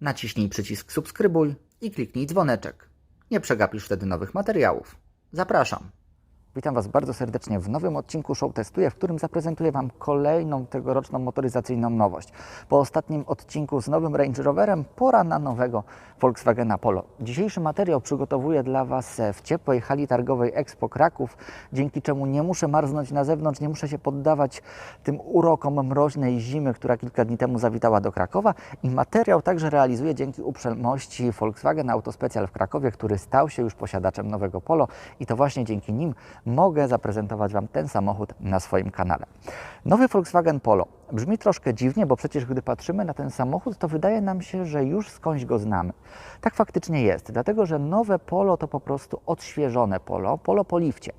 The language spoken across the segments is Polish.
Naciśnij przycisk subskrybuj i kliknij dzwoneczek. Nie przegapisz wtedy nowych materiałów. Zapraszam. Witam Was bardzo serdecznie w nowym odcinku Show Testuję, w którym zaprezentuję Wam kolejną tegoroczną motoryzacyjną nowość. Po ostatnim odcinku z nowym Range Roverem pora na nowego Volkswagena Polo. Dzisiejszy materiał przygotowuję dla Was w ciepłej hali targowej Expo Kraków, dzięki czemu nie muszę marznąć na zewnątrz, nie muszę się poddawać tym urokom mroźnej zimy, która kilka dni temu zawitała do Krakowa i materiał także realizuję dzięki uprzejmości Volkswagen Autospecjal w Krakowie, który stał się już posiadaczem nowego Polo i to właśnie dzięki nim mogę zaprezentować Wam ten samochód na swoim kanale. Nowy Volkswagen Polo brzmi troszkę dziwnie, bo przecież gdy patrzymy na ten samochód, to wydaje nam się, że już skądś go znamy. Tak faktycznie jest, dlatego że nowe Polo to po prostu odświeżone Polo, Polo po lifcie.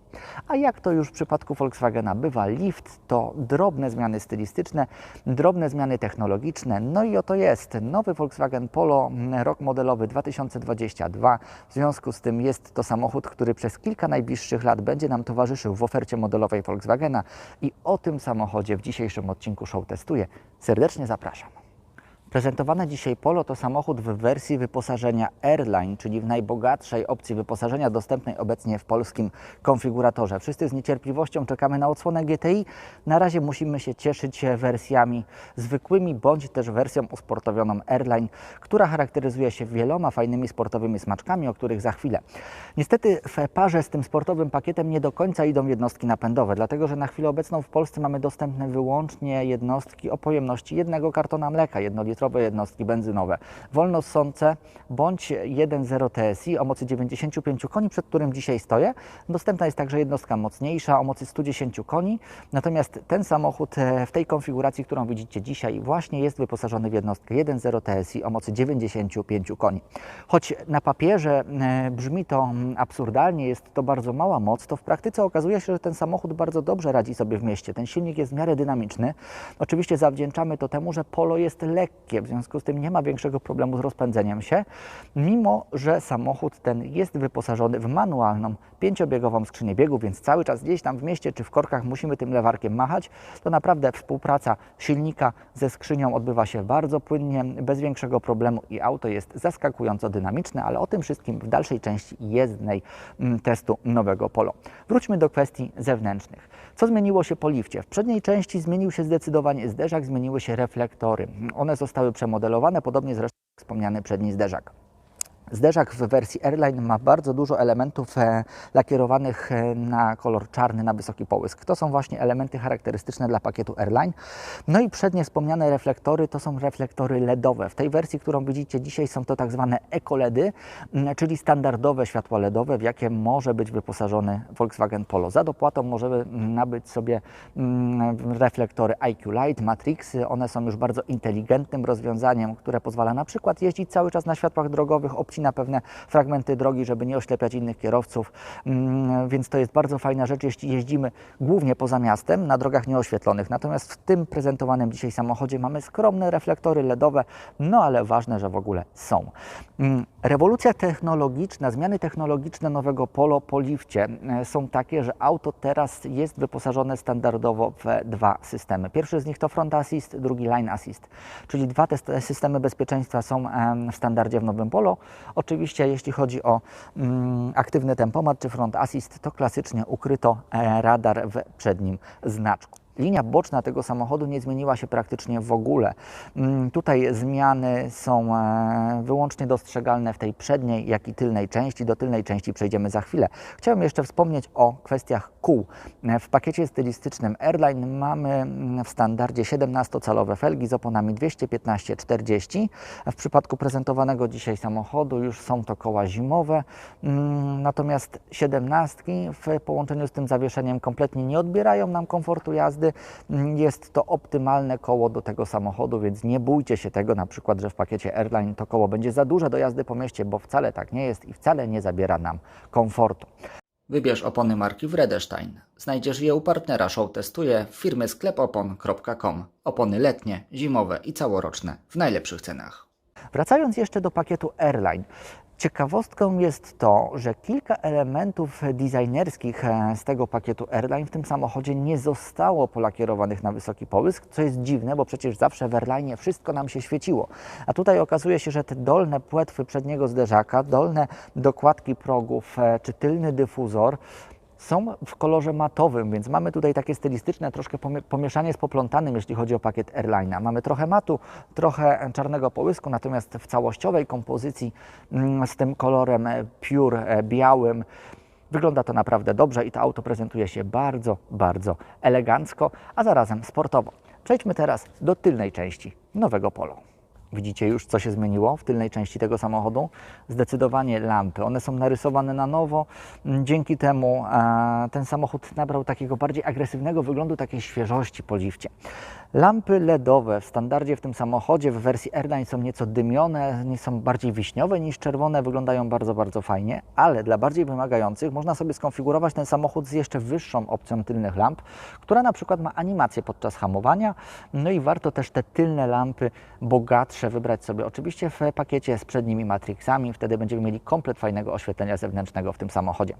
A jak to już w przypadku Volkswagena bywa, lift to drobne zmiany stylistyczne, drobne zmiany technologiczne. No i oto jest nowy Volkswagen Polo, rok modelowy 2022. W związku z tym jest to samochód, który przez kilka najbliższych lat będzie nam towarzyszył w ofercie modelowej Volkswagena i o tym samochodzie w dzisiejszym odcinku Show Testuję. Serdecznie zapraszam. Prezentowane dzisiaj Polo to samochód w wersji wyposażenia Airline, czyli w najbogatszej opcji wyposażenia dostępnej obecnie w polskim konfiguratorze. Wszyscy z niecierpliwością czekamy na odsłonę GTI. Na razie musimy się cieszyć wersjami zwykłymi, bądź też wersją usportowioną Airline, która charakteryzuje się wieloma fajnymi sportowymi smaczkami, o których za chwilę. Niestety w parze z tym sportowym pakietem nie do końca idą jednostki napędowe, dlatego że na chwilę obecną w Polsce mamy dostępne wyłącznie jednostki o pojemności jednego kartona mleka, jednolitrowe jednostki benzynowe, wolnossące bądź 1.0 TSI o mocy 95 koni, przed którym dzisiaj stoję. Dostępna jest także jednostka mocniejsza o mocy 110 koni, natomiast ten samochód e, w tej konfiguracji, którą widzicie dzisiaj, właśnie jest wyposażony w jednostkę 1.0 TSI o mocy 95 koni. Choć na papierze e, brzmi to mm, absurdalnie, jest to bardzo mała moc, to w praktyce okazuje się, że ten samochód bardzo dobrze radzi sobie w mieście. Ten silnik jest w miarę dynamiczny. Oczywiście zawdzięczamy to temu, że Polo jest w związku z tym nie ma większego problemu z rozpędzeniem się, mimo że samochód ten jest wyposażony w manualną, pięciobiegową skrzynię biegów, więc cały czas gdzieś tam w mieście czy w korkach musimy tym lewarkiem machać. To naprawdę współpraca silnika ze skrzynią odbywa się bardzo płynnie, bez większego problemu i auto jest zaskakująco dynamiczne, ale o tym wszystkim w dalszej części jezdnej mm, testu nowego Polo. Wróćmy do kwestii zewnętrznych. Co zmieniło się po lifcie? W przedniej części zmienił się zdecydowanie zderzak, zmieniły się reflektory. One zostały przemodelowane, podobnie zresztą wspomniany przedni zderzak. Zderzak w wersji Airline ma bardzo dużo elementów e, lakierowanych e, na kolor czarny, na wysoki połysk. To są właśnie elementy charakterystyczne dla pakietu Airline. No i przednie wspomniane reflektory to są reflektory LEDowe. W tej wersji, którą widzicie dzisiaj są to tak zwane eco-LEDy, m, czyli standardowe światła LEDowe, w jakie może być wyposażony Volkswagen Polo. Za dopłatą możemy nabyć sobie reflektory IQ Light, Matrixy. One są już bardzo inteligentnym rozwiązaniem, które pozwala na przykład jeździć cały czas na światłach drogowych, obcinać na pewne fragmenty drogi, żeby nie oślepiać innych kierowców, mm, więc to jest bardzo fajna rzecz, jeśli jeździmy głównie poza miastem, na drogach nieoświetlonych. Natomiast w tym prezentowanym dzisiaj samochodzie mamy skromne reflektory LEDowe, no ale ważne, że w ogóle są. Mm, Rewolucja technologiczna, zmiany technologiczne nowego Polo po lifcie e, są takie, że auto teraz jest wyposażone standardowo w dwa systemy. Pierwszy z nich to Front Assist, drugi Line Assist, czyli dwa te systemy bezpieczeństwa są w standardzie w nowym Polo. Oczywiście jeśli chodzi o mm, aktywny tempomat czy Front Assist, to klasycznie ukryto e, radar w przednim znaczku. Linia boczna tego samochodu nie zmieniła się praktycznie w ogóle. Mm, Tutaj zmiany są e, wyłącznie dostrzegalne w tej przedniej, jak i tylnej części. Do tylnej części przejdziemy za chwilę. Chciałem jeszcze wspomnieć o kwestiach kół. E, W pakiecie stylistycznym Airline mamy mm, w standardzie 17-calowe felgi z oponami 215-40. W przypadku prezentowanego dzisiaj samochodu już są to koła zimowe, Mm, natomiast 17 w połączeniu z tym zawieszeniem kompletnie nie odbierają nam komfortu jazdy. Mm, Jest to optymalne koło do tego samochodu, więc nie bójcie się tego na przykład, że w pakiecie Airline to koło będzie za duże do jazdy po mieście, bo wcale tak nie jest i wcale nie zabiera nam komfortu. Wybierz opony marki Wredestein. Znajdziesz je u partnera Show Testuje firmy sklepopon.com. Opony letnie, zimowe i całoroczne w najlepszych cenach. Wracając jeszcze do pakietu Airline. Ciekawostką jest to, że kilka elementów designerskich e, z tego pakietu Airline w tym samochodzie nie zostało polakierowanych na wysoki połysk, co jest dziwne, bo przecież zawsze w Airline wszystko nam się świeciło. A tutaj okazuje się, że te dolne płetwy przedniego zderzaka, dolne dokładki progów e, czy tylny dyfuzor są w kolorze matowym, więc mamy tutaj takie stylistyczne troszkę pomie- pomieszanie z poplątanym, jeśli chodzi o pakiet Airline'a. Mamy trochę matu, trochę czarnego połysku, natomiast w całościowej kompozycji mm, z tym kolorem e, pure e, białym wygląda to naprawdę dobrze i to auto prezentuje się bardzo, bardzo elegancko, a zarazem sportowo. Przejdźmy teraz do tylnej części nowego Polo. Widzicie już, co się zmieniło w tylnej części tego samochodu? Zdecydowanie lampy. One są narysowane na nowo. Mm, Dzięki temu e, ten samochód nabrał takiego bardziej agresywnego wyglądu, takiej świeżości po lifcie. Lampy LEDowe w standardzie w tym samochodzie w wersji Airline są nieco dymione, nie są bardziej wiśniowe niż czerwone, wyglądają bardzo, bardzo fajnie, ale dla bardziej wymagających można sobie skonfigurować ten samochód z jeszcze wyższą opcją tylnych lamp, która na przykład ma animację podczas hamowania, no i warto też te tylne lampy bogatsze wybrać sobie oczywiście w pakiecie z przednimi matrixami, wtedy będziemy mieli komplet fajnego oświetlenia zewnętrznego w tym samochodzie.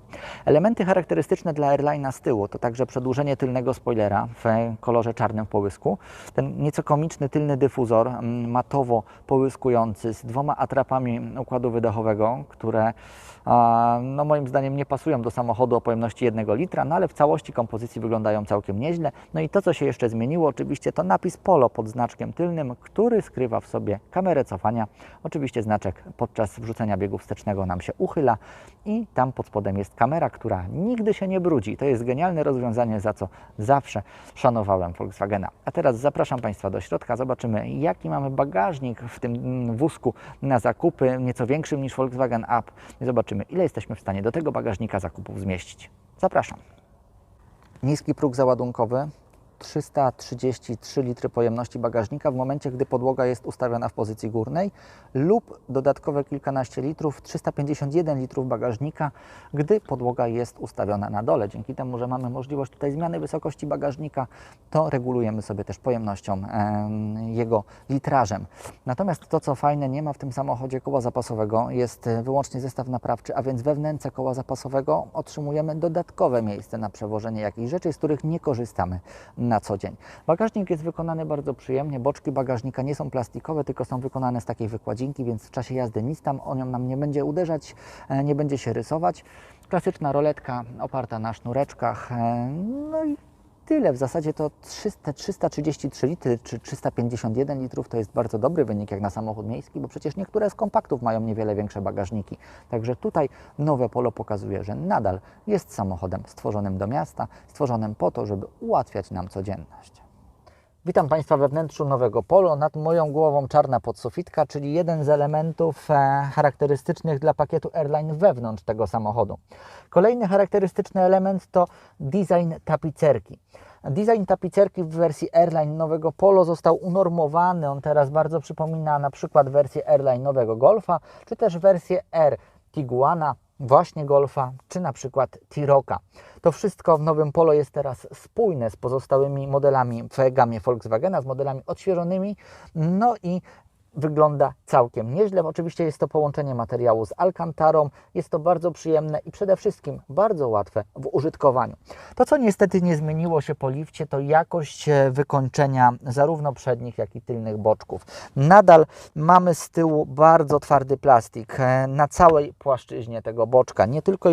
Elementy charakterystyczne dla Airline'a z tyłu to także przedłużenie tylnego spoilera w kolorze czarnym połysku, ten nieco komiczny tylny dyfuzor mm, matowo połyskujący z dwoma atrapami układu wydechowego, które no moim zdaniem nie pasują do samochodu o pojemności 1 litra, no ale w całości kompozycji wyglądają całkiem nieźle. No i to, co się jeszcze zmieniło, oczywiście to napis Polo pod znaczkiem tylnym, który skrywa w sobie kamerę cofania. Oczywiście znaczek podczas wrzucenia biegu wstecznego nam się uchyla i tam pod spodem jest kamera, która nigdy się nie brudzi. To jest genialne rozwiązanie, za co zawsze szanowałem Volkswagena. A teraz zapraszam Państwa do środka, zobaczymy jaki mamy bagażnik w tym wózku na zakupy, nieco większym niż Volkswagen Up. Zobaczymy ile jesteśmy w stanie do tego bagażnika zakupów zmieścić. Zapraszam. Niski próg załadunkowy, 333 litry pojemności bagażnika w momencie, gdy podłoga jest ustawiona w pozycji górnej lub dodatkowe kilkanaście litrów, 351 litrów bagażnika, gdy podłoga jest ustawiona na dole. Dzięki temu, że mamy możliwość tutaj zmiany wysokości bagażnika, to regulujemy sobie też pojemnością em, jego litrażem. Natomiast to, co fajne, nie ma w tym samochodzie koła zapasowego, jest e, wyłącznie zestaw naprawczy, a więc we wnętrze koła zapasowego otrzymujemy dodatkowe miejsce na przewożenie jakichś rzeczy, z których nie korzystamy na co dzień. Bagażnik jest wykonany bardzo przyjemnie. Boczki bagażnika nie są plastikowe, tylko są wykonane z takiej wykładzinki, więc w czasie jazdy nic tam o nią nam nie będzie uderzać, e, nie będzie się rysować. Klasyczna roletka oparta na sznureczkach. e, No i tyle. W zasadzie to 300, 333 litry czy 351 litrów to jest bardzo dobry wynik jak na samochód miejski, bo przecież niektóre z kompaktów mają niewiele większe bagażniki. Także tutaj nowe Polo pokazuje, że nadal jest samochodem stworzonym do miasta, stworzonym po to, żeby ułatwiać nam codzienność. Witam Państwa we wnętrzu nowego Polo. Nad moją głową czarna podsufitka, czyli jeden z elementów e, charakterystycznych dla pakietu Airline wewnątrz tego samochodu. Kolejny charakterystyczny element to design tapicerki. Design tapicerki w wersji Airline nowego Polo został unormowany. On teraz bardzo przypomina na przykład wersję Airline nowego Golfa, czy też wersję R Tiguana, właśnie Golfa, czy na przykład Tiroka. To wszystko w nowym Polo jest teraz spójne z pozostałymi modelami w gamie Volkswagena, z modelami odświeżonymi, no i wygląda całkiem nieźle. Oczywiście jest to połączenie materiału z Alcantarą, jest to bardzo przyjemne i przede wszystkim bardzo łatwe w użytkowaniu. To, co niestety nie zmieniło się po lifcie, to jakość e, wykończenia zarówno przednich, jak i tylnych boczków. Nadal mamy z tyłu bardzo twardy plastik e, na całej płaszczyźnie tego boczka, nie tylko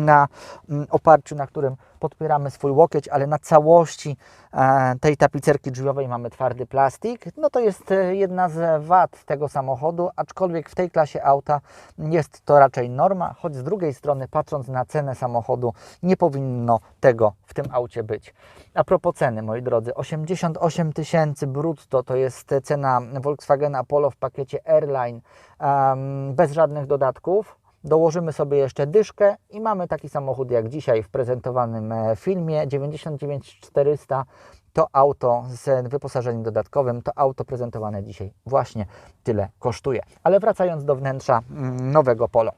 na mm, oparciu, na którym podpieramy swój łokieć, ale na całości e, tej tapicerki drzwiowej mamy twardy plastik. No to jest e, jedna z wad tego samochodu, aczkolwiek w tej klasie auta jest to raczej norma, choć z drugiej strony patrząc na cenę samochodu nie powinno tego w tym aucie być. A propos ceny, moi drodzy, 88 tysięcy brutto to jest cena Volkswagena Polo w pakiecie Airline bez żadnych dodatków. Dołożymy sobie jeszcze dyszkę i mamy taki samochód jak dzisiaj w prezentowanym e, filmie 99400 to auto z wyposażeniem dodatkowym, to auto prezentowane dzisiaj właśnie tyle kosztuje. Ale wracając do wnętrza mm, nowego Polo.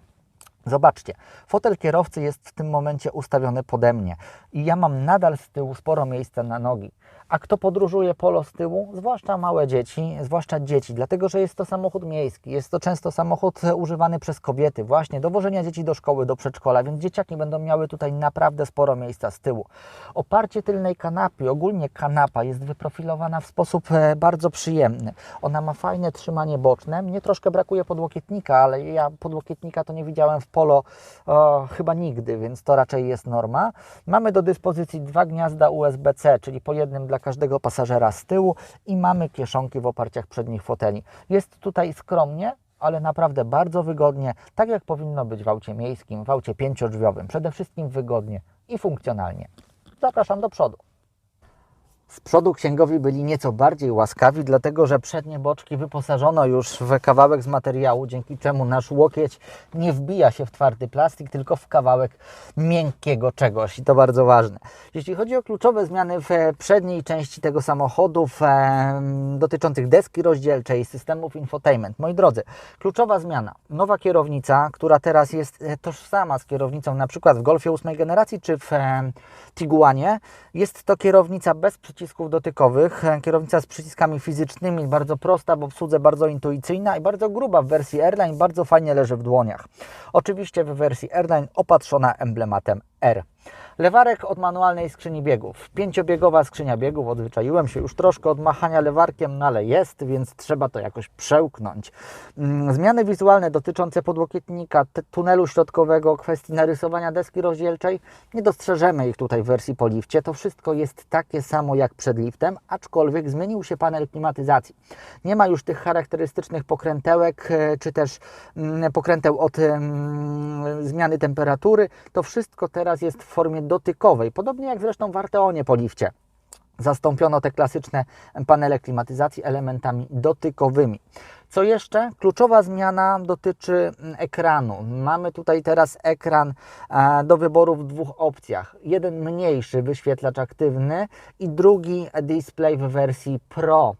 Zobaczcie, fotel kierowcy jest w tym momencie ustawiony pode mnie i ja mam nadal z tyłu sporo miejsca na nogi, A kto podróżuje polo z tyłu? Zwłaszcza małe dzieci, zwłaszcza dzieci, dlatego że jest to samochód miejski. Jest to często samochód używany przez kobiety, właśnie do wożenia dzieci do szkoły, do przedszkola, więc dzieciaki będą miały tutaj naprawdę sporo miejsca z tyłu. Oparcie tylnej kanapy, ogólnie kanapa jest wyprofilowana w sposób e, bardzo przyjemny. Ona ma fajne trzymanie boczne. Mnie troszkę brakuje podłokietnika, ale ja podłokietnika to nie widziałem w polo o, chyba nigdy, więc to raczej jest norma. Mamy do dyspozycji dwa gniazda USB-C, czyli po jednym dla każdego pasażera z tyłu i mamy kieszonki w oparciach przednich foteli. Jest tutaj skromnie, ale naprawdę bardzo wygodnie, tak jak powinno być w aucie miejskim, w aucie pięciodrzwiowym. Przede wszystkim wygodnie i funkcjonalnie. Zapraszam do przodu. Z przodu księgowi byli nieco bardziej łaskawi, dlatego że przednie boczki wyposażono już w kawałek z materiału, dzięki czemu nasz łokieć nie wbija się w twardy plastik, tylko w kawałek miękkiego czegoś. I to bardzo ważne. Jeśli chodzi o kluczowe zmiany w przedniej części tego samochodu w, dotyczących deski rozdzielczej, systemów infotainment, moi drodzy, kluczowa zmiana, nowa kierownica, która teraz jest e, tożsama z kierownicą na przykład w Golfie 8 generacji czy w Tiguanie, jest to kierownica bez przycisków dotykowych, kierownica z przyciskami fizycznymi, bardzo prosta, bo w obsłudze bardzo intuicyjna i bardzo gruba w wersji Airline, bardzo fajnie leży w dłoniach. Oczywiście w wersji Airline opatrzona emblematem R. Lewarek od manualnej skrzyni biegów. Pięciobiegowa skrzynia biegów. Odzwyczaiłem się już troszkę od machania lewarkiem, no ale jest, więc trzeba to jakoś przełknąć. Mm, Zmiany wizualne dotyczące podłokietnika, tunelu środkowego, kwestii narysowania deski rozdzielczej. Nie dostrzeżemy ich tutaj w wersji po lifcie. To wszystko jest takie samo jak przed liftem, aczkolwiek zmienił się panel klimatyzacji. Nie ma już tych charakterystycznych pokrętełek, e, czy też mm, pokręteł od mm, zmiany temperatury. To wszystko teraz jest w formie dotykowej, podobnie jak zresztą w Arteonie po lifcie. Zastąpiono te klasyczne panele klimatyzacji elementami dotykowymi. Co jeszcze? Kluczowa zmiana dotyczy mm, ekranu. Mamy tutaj teraz ekran e, do wyboru w dwóch opcjach. Jeden mniejszy wyświetlacz aktywny i drugi display w wersji Pro.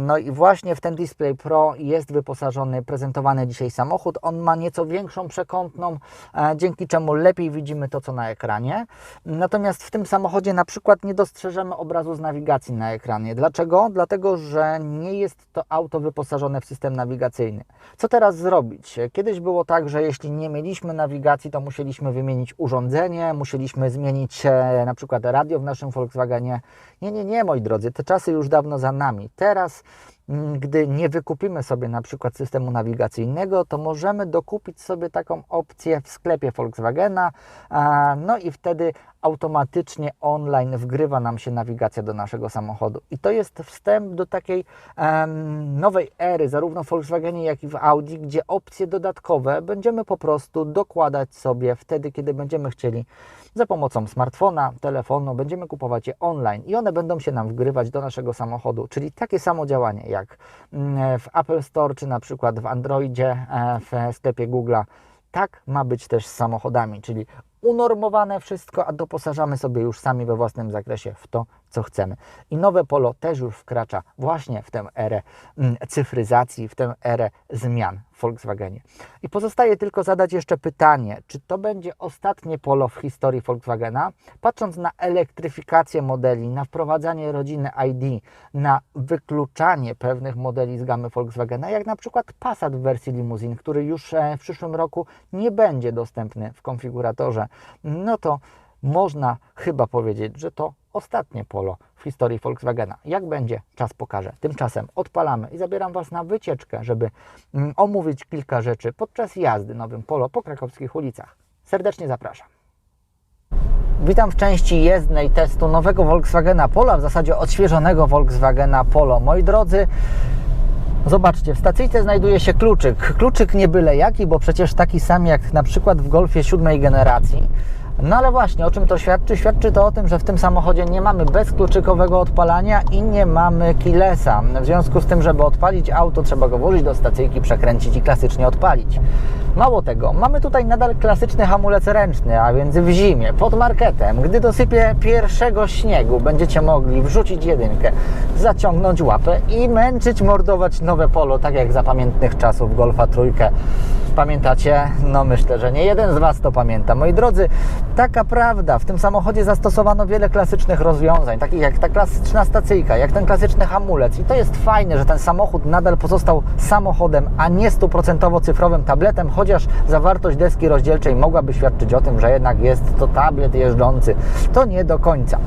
No i właśnie w ten Display Pro jest wyposażony prezentowany dzisiaj samochód. On ma nieco większą przekątną, e, dzięki czemu lepiej widzimy to, co na ekranie. Natomiast w tym samochodzie na przykład nie dostrzeżemy obrazu z nawigacji na ekranie. Dlaczego? Dlatego, że nie jest to auto wyposażone w system nawigacyjny. Co teraz zrobić? Kiedyś było tak, że jeśli nie mieliśmy nawigacji, to musieliśmy wymienić urządzenie, musieliśmy zmienić e, na przykład radio w naszym Volkswagenie. Nie, nie, nie, moi drodzy, te czasy już dawno za nami. Teraz mm, gdy nie wykupimy sobie na przykład systemu nawigacyjnego, to możemy dokupić sobie taką opcję w sklepie Volkswagena, no i wtedy automatycznie online wgrywa nam się nawigacja do naszego samochodu. I to jest wstęp do takiej nowej ery, zarówno w Volkswagenie, jak i w Audi, gdzie opcje dodatkowe będziemy po prostu dokładać sobie wtedy, kiedy będziemy chcieli za pomocą smartfona, telefonu, będziemy kupować je online i one będą się nam wgrywać do naszego samochodu, czyli takie samo działanie jak mm, w Apple Store, czy na przykład w Androidzie, e, w sklepie Google'a. Tak ma być też z samochodami, czyli unormowane wszystko, a doposażamy sobie już sami we własnym zakresie w to, co chcemy. I nowe Polo też już wkracza właśnie w tę erę mm, cyfryzacji, w tę erę zmian w Volkswagenie. I pozostaje tylko zadać jeszcze pytanie, czy to będzie ostatnie Polo w historii Volkswagena? Patrząc na elektryfikację modeli, na wprowadzanie rodziny ID, na wykluczanie pewnych modeli z gamy Volkswagena, jak na przykład Passat w wersji limuzin, który już e, w przyszłym roku nie będzie dostępny w konfiguratorze, no to można chyba powiedzieć, że to ostatnie polo w historii Volkswagena. Jak będzie, czas pokaże. Tymczasem odpalamy i zabieram Was na wycieczkę, żeby mm, omówić kilka rzeczy podczas jazdy nowym polo po krakowskich ulicach. Serdecznie zapraszam. Witam w części jezdnej testu nowego Volkswagena Polo, w zasadzie odświeżonego Volkswagena Polo. Moi drodzy, Zobaczcie, w stacyjce znajduje się kluczyk. Kluczyk nie byle jaki, bo przecież taki sam jak na przykład w Golfie siódmej generacji. No ale właśnie, o czym to świadczy? Świadczy to o tym, że w tym samochodzie nie mamy bezkluczykowego odpalania i nie mamy keylessa. W związku z tym, żeby odpalić auto, trzeba go włożyć do stacyjki, przekręcić i klasycznie odpalić. Mało tego, mamy tutaj nadal klasyczny hamulec ręczny, a więc w zimie, pod marketem, gdy dosypie pierwszego śniegu, będziecie mogli wrzucić jedynkę, zaciągnąć łapę i męczyć, mordować nowe polo, tak jak za pamiętnych czasów Golfa trójkę Pamiętacie? No myślę, że nie jeden z Was to pamięta. Moi drodzy, taka prawda. W tym samochodzie zastosowano wiele klasycznych rozwiązań, takich jak ta klasyczna stacyjka, jak ten klasyczny hamulec. I to jest fajne, że ten samochód nadal pozostał samochodem, a nie stuprocentowo cyfrowym tabletem, chociaż zawartość deski rozdzielczej mogłaby świadczyć o tym, że jednak jest to tablet jeżdżący. To nie do końca.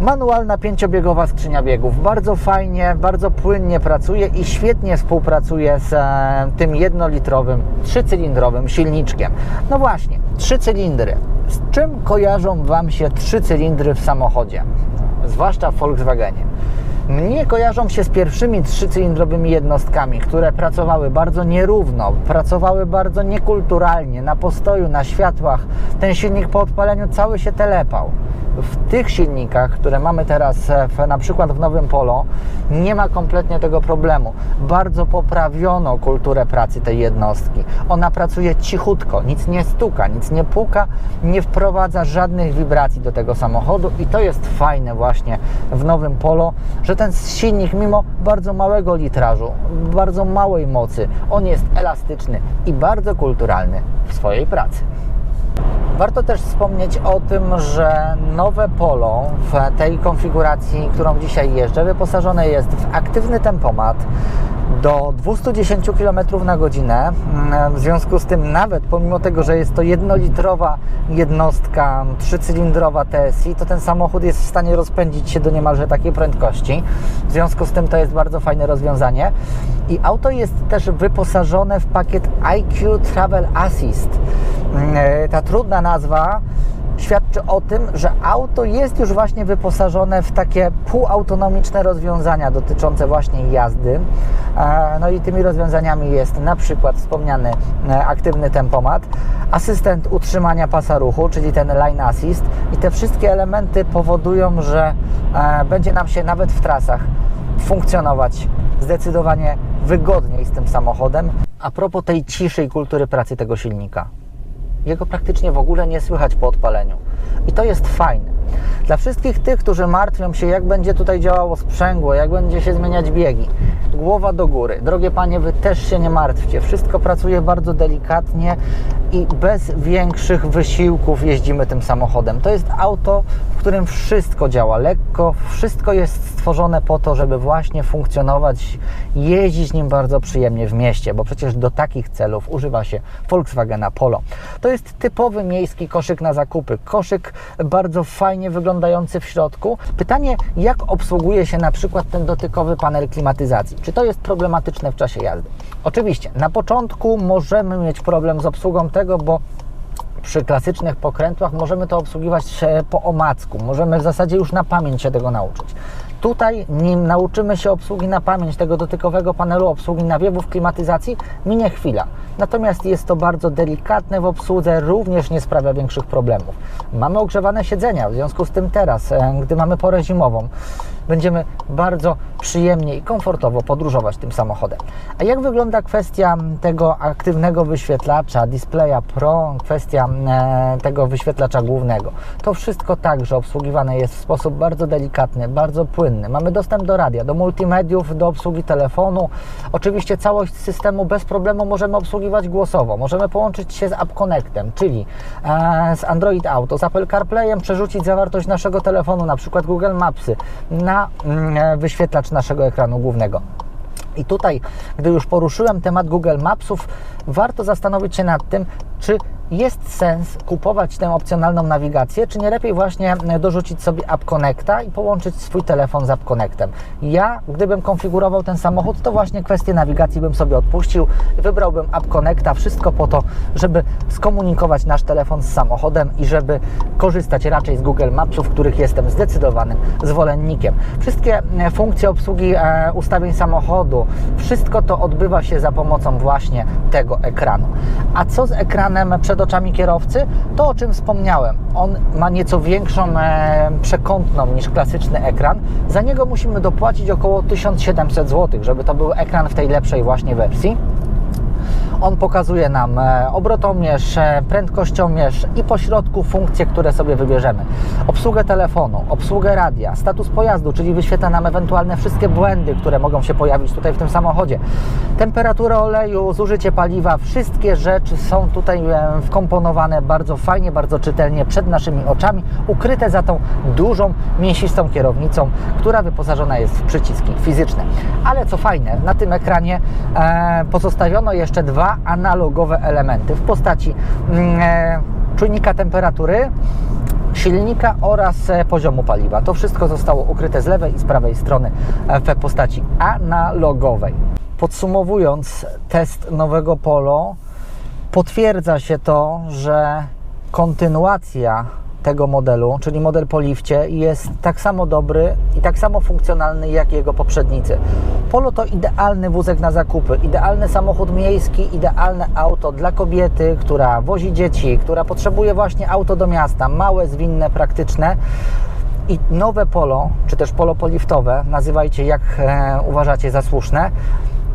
Manualna pięciobiegowa skrzynia biegów. Bardzo fajnie, bardzo płynnie pracuje i świetnie współpracuje z e, tym jednolitrowym, trzycylindrowym silniczkiem. No właśnie, trzy cylindry. Z czym kojarzą Wam się trzy cylindry w samochodzie? Zwłaszcza w Volkswagenie. Mnie kojarzą się z pierwszymi trzycylindrowymi jednostkami, które pracowały bardzo nierówno, pracowały bardzo niekulturalnie, na postoju, na światłach. Ten silnik po odpaleniu cały się telepał w tych silnikach, które mamy teraz e, w, na przykład w Nowym Polo, nie ma kompletnie tego problemu. Bardzo poprawiono kulturę pracy tej jednostki. Ona pracuje cichutko, nic nie stuka, nic nie puka, nie wprowadza żadnych wibracji do tego samochodu i to jest fajne właśnie w Nowym Polo, że ten silnik mimo bardzo małego litrażu, bardzo małej mocy, on jest elastyczny i bardzo kulturalny w swojej pracy. Warto też wspomnieć o tym, że nowe Polo w tej konfiguracji, którą dzisiaj jeżdżę, wyposażone jest w aktywny tempomat do 210 km na godzinę. W związku z tym, nawet pomimo tego, że jest to jednolitrowa jednostka, trzycylindrowa TSI, to ten samochód jest w stanie rozpędzić się do niemalże takiej prędkości. W związku z tym, to jest bardzo fajne rozwiązanie. I auto jest też wyposażone w pakiet IQ Travel Assist. Ta trudna nazwa świadczy o tym, że auto jest już właśnie wyposażone w takie półautonomiczne rozwiązania dotyczące właśnie jazdy. No i tymi rozwiązaniami jest na przykład wspomniany e, aktywny tempomat, asystent utrzymania pasa ruchu, czyli ten line assist i te wszystkie elementy powodują, że e, będzie nam się nawet w trasach funkcjonować zdecydowanie wygodniej z tym samochodem. A propos tej ciszej kultury pracy tego silnika jego praktycznie w ogóle nie słychać po odpaleniu. I to jest fajne. Dla wszystkich tych, którzy martwią się, jak będzie tutaj działało sprzęgło, jak będzie się zmieniać biegi, głowa do góry. Drogie panie, wy też się nie martwcie. Wszystko pracuje bardzo delikatnie i bez większych wysiłków jeździmy tym samochodem. To jest auto, którym wszystko działa lekko, wszystko jest stworzone po to, żeby właśnie funkcjonować, jeździć nim bardzo przyjemnie w mieście, bo przecież do takich celów używa się Volkswagena Polo. To jest typowy miejski koszyk na zakupy. Koszyk bardzo fajnie wyglądający w środku. Pytanie, jak obsługuje się na przykład ten dotykowy panel klimatyzacji? Czy to jest problematyczne w czasie jazdy? Oczywiście, na początku możemy mieć problem z obsługą tego, bo przy klasycznych pokrętłach możemy to obsługiwać po omacku. Możemy w zasadzie już na pamięć się tego nauczyć. Tutaj, nim nauczymy się obsługi na pamięć tego dotykowego panelu obsługi nawiewów klimatyzacji, minie chwila. Natomiast jest to bardzo delikatne w obsłudze, również nie sprawia większych problemów. Mamy ogrzewane siedzenia, w związku z tym teraz, e, gdy mamy porę zimową, będziemy bardzo przyjemnie i komfortowo podróżować tym samochodem. A jak wygląda kwestia tego aktywnego wyświetlacza, displaya Pro, kwestia e, tego wyświetlacza głównego? To wszystko także obsługiwane jest w sposób bardzo delikatny, bardzo płynny. Mamy dostęp do radia, do multimediów, do obsługi telefonu. Oczywiście całość systemu bez problemu możemy obsługiwać głosowo. Możemy połączyć się z App Connectem, czyli e, z Android Auto, z Apple CarPlayem, przerzucić zawartość naszego telefonu, na przykład Google Mapsy, na mm, wyświetlacz naszego ekranu głównego. I tutaj, gdy już poruszyłem temat Google Mapsów, warto zastanowić się nad tym, czy jest sens kupować tę opcjonalną nawigację, czy nie lepiej właśnie dorzucić sobie App Connecta i połączyć swój telefon z App Connectem. Ja, gdybym konfigurował ten samochód, to właśnie kwestię nawigacji bym sobie odpuścił, wybrałbym App Connecta, wszystko po to, żeby skomunikować nasz telefon z samochodem i żeby korzystać raczej z Google Mapsów, których jestem zdecydowanym zwolennikiem. Wszystkie e, funkcje obsługi e, ustawień samochodu, wszystko to odbywa się za pomocą właśnie tego ekranu. A co z ekranem przed przed oczami kierowcy, to o czym wspomniałem. On ma nieco większą e, przekątną niż klasyczny ekran. Za niego musimy dopłacić około 1700 zł, żeby to był ekran w tej lepszej właśnie wersji. On pokazuje nam e, obrotomierz, e, prędkościomierz i po środku funkcje, które sobie wybierzemy. Obsługę telefonu, obsługę radia, status pojazdu, czyli wyświetla nam ewentualne wszystkie błędy, które mogą się pojawić tutaj w tym samochodzie. Temperaturę oleju, zużycie paliwa, wszystkie rzeczy są tutaj e, wkomponowane bardzo fajnie, bardzo czytelnie przed naszymi oczami, ukryte za tą dużą, mięsistą kierownicą, która wyposażona jest w przyciski fizyczne. Ale co fajne, na tym ekranie e, pozostawiono jeszcze dwa analogowe elementy w postaci mm, e, czujnika temperatury, silnika oraz e, poziomu paliwa. To wszystko zostało ukryte z lewej i z prawej strony e, w postaci analogowej. Podsumowując test nowego Polo, potwierdza się to, że kontynuacja tego modelu, czyli model po lifcie, jest tak samo dobry i tak samo funkcjonalny jak jego poprzednicy. Polo to idealny wózek na zakupy, idealny samochód miejski, idealne auto dla kobiety, która wozi dzieci, która potrzebuje właśnie auto do miasta, małe, zwinne, praktyczne. I nowe polo, czy też polo poliftowe, nazywajcie jak e, uważacie za słuszne,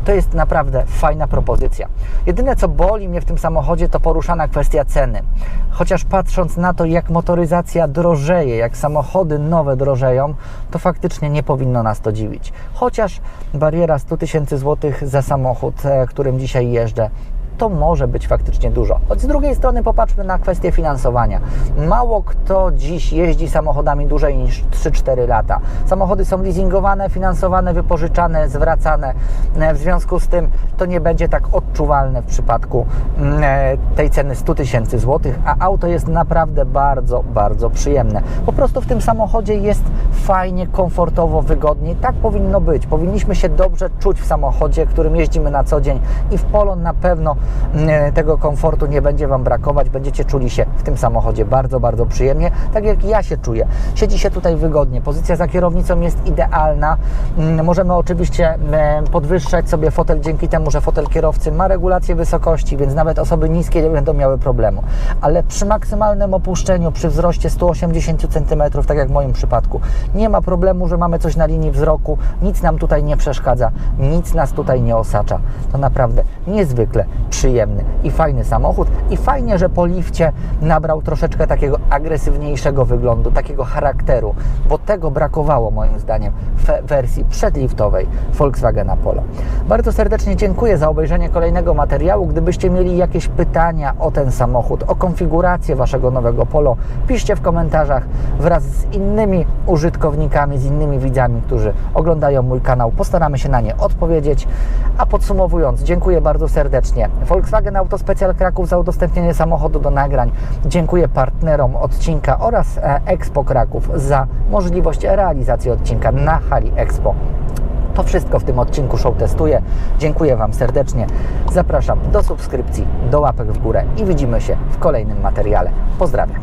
to jest naprawdę fajna propozycja. Jedyne co boli mnie w tym samochodzie to poruszana kwestia ceny. Chociaż patrząc na to, jak motoryzacja drożeje, jak samochody nowe drożeją, to faktycznie nie powinno nas to dziwić. Chociaż bariera 100 tysięcy złotych za samochód, e, którym dzisiaj jeżdżę, to może być faktycznie dużo. Choć z drugiej strony popatrzmy na kwestię finansowania. Mało kto dziś jeździ samochodami dłużej niż 3-4 lata. Samochody są leasingowane, finansowane, wypożyczane, zwracane. E, W związku z tym to nie będzie tak odczuwalne w przypadku mm, e, tej ceny 100 tysięcy złotych, a auto jest naprawdę bardzo, bardzo przyjemne. Po prostu w tym samochodzie jest fajnie, komfortowo, wygodnie. Tak powinno być. Powinniśmy się dobrze czuć w samochodzie, którym jeździmy na co dzień i w Polon na pewno tego komfortu nie będzie Wam brakować. Będziecie czuli się w tym samochodzie bardzo, bardzo przyjemnie, tak jak ja się czuję. Siedzi się tutaj wygodnie. Pozycja za kierownicą jest idealna. Mm, Możemy oczywiście mm, podwyższać sobie fotel dzięki temu, że fotel kierowcy ma regulację wysokości, więc nawet osoby niskie nie będą miały problemu. Ale przy maksymalnym opuszczeniu, przy wzroście 180 cm, tak jak w moim przypadku, nie ma problemu, że mamy coś na linii wzroku, nic nam tutaj nie przeszkadza, nic nas tutaj nie osacza. To naprawdę niezwykle przyjemny i fajny samochód i fajnie, że po lifcie nabrał troszeczkę takiego agresywniejszego wyglądu, takiego charakteru, bo tego brakowało moim zdaniem w wersji przedliftowej Volkswagena Polo. Bardzo serdecznie dziękuję za obejrzenie kolejnego materiału. Gdybyście mieli jakieś pytania o ten samochód, o konfigurację Waszego nowego Polo, piszcie w komentarzach wraz z innymi użytkownikami, z innymi widzami, którzy oglądają mój kanał. Postaramy się na nie odpowiedzieć. A podsumowując, dziękuję bardzo serdecznie Volkswagen Auto Specjal Kraków za udostępnienie samochodu do nagrań. Dziękuję partnerom odcinka oraz e, Expo Kraków za możliwość realizacji odcinka na hali Expo. To wszystko w tym odcinku show testuję. Dziękuję Wam serdecznie. Zapraszam do subskrypcji, do łapek w górę i widzimy się w kolejnym materiale. Pozdrawiam.